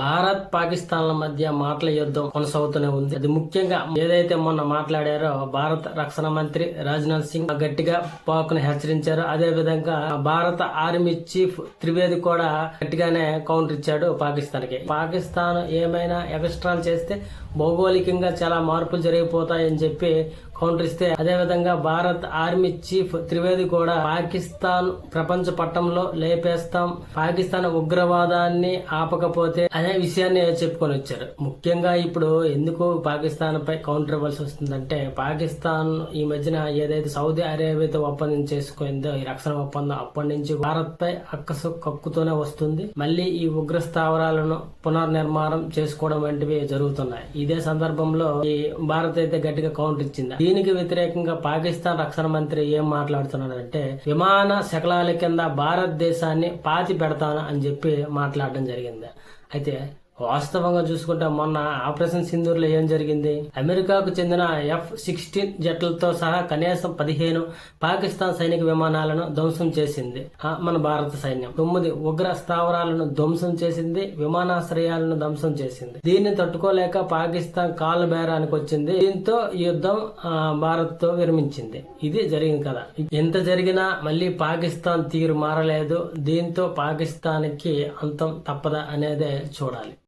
భారత్ పాకిస్తాన్ల మధ్య మాటల యుద్ధం కొనసాగుతూనే ఉంది. అది ముఖ్యంగా ఏదైతే మొన్న మాట్లాడారో భారత రక్షణ మంత్రి రాజ్నాథ్ సింగ్ గట్టిగా పాక్ను హెచ్చరించారు. అదే విధంగా భారత ఆర్మీ చీఫ్ త్రివేది కూడా గట్టిగానే కౌంటర్ ఇచ్చాడు పాకిస్తాన్కి పాకిస్తాన్ ఏమైనా ఎక్స్ట్రాలు చేస్తే భౌగోళికంగా చాలా మార్పులు జరిగిపోతాయని చెప్పి కౌంటర్ ఇస్తే అదే విధంగా భారత్ ఆర్మీ చీఫ్ త్రివేది కూడా పాకిస్తాన్ ప్రపంచ పట్టంలో లేపేస్తాం. పాకిస్తాన్ ఉగ్రవాదాన్ని ఆపకపోతే అనే విషయాన్ని చెప్పుకొని వచ్చారు. ముఖ్యంగా ఇప్పుడు ఎందుకు పాకిస్తాన్ పై కౌంటర్ ఇవ్వాల్సి వస్తుందంటే పాకిస్తాన్ ఈ మధ్యన ఏదైతే సౌదీ అరేబియాతో ఒప్పందం చేసుకుందో ఈ రక్షణ ఒప్పందం అప్పటి నుంచి భారత్ పై అక్కసు కక్కుతూనే వస్తుంది. మళ్ళీ ఈ ఉగ్ర స్థావరాలను పునర్నిర్మాణం చేసుకోవడం వంటివి జరుగుతున్నాయి. ఇదే సందర్భంలో ఈ భారత్ అయితే గట్టిగా కౌంటర్ ఇచ్చింది. దీనికి వ్యతిరేకంగా పాకిస్తాన్ రక్షణ మంత్రి ఏం మాట్లాడుతున్నాడంటే విమాన శకలాల కింద భారతదేశాన్ని పాతి పెడతాను అని చెప్పి మాట్లాడడం జరిగింది. అయితే వాస్తవంగా చూసుకుంటే మొన్న ఆపరేషన్ సింధూర్లో ఏం జరిగింది? అమెరికాకు చెందిన ఎఫ్ సిక్స్టీన్ జట్లతో సహా కనీసం పదిహేను పాకిస్తాన్ సైనిక విమానాలను ధ్వంసం చేసింది. మన భారత సైన్యం. తొమ్మిది ఉగ్ర స్థావరాలను ధ్వంసం చేసింది విమానాశ్రయాలను ధ్వంసం చేసింది. దీన్ని తట్టుకోలేక పాకిస్తాన్ కాలు బేరానికి వచ్చింది. దీంతో యుద్ధం భారత్తో విరమించింది. ఇది జరిగింది కదా ఎంత జరిగినా మళ్ళీ పాకిస్తాన్ తీరు మారలేదు. దీంతో పాకిస్తాన్కి అంతం తప్పదా అనేదే చూడాలి.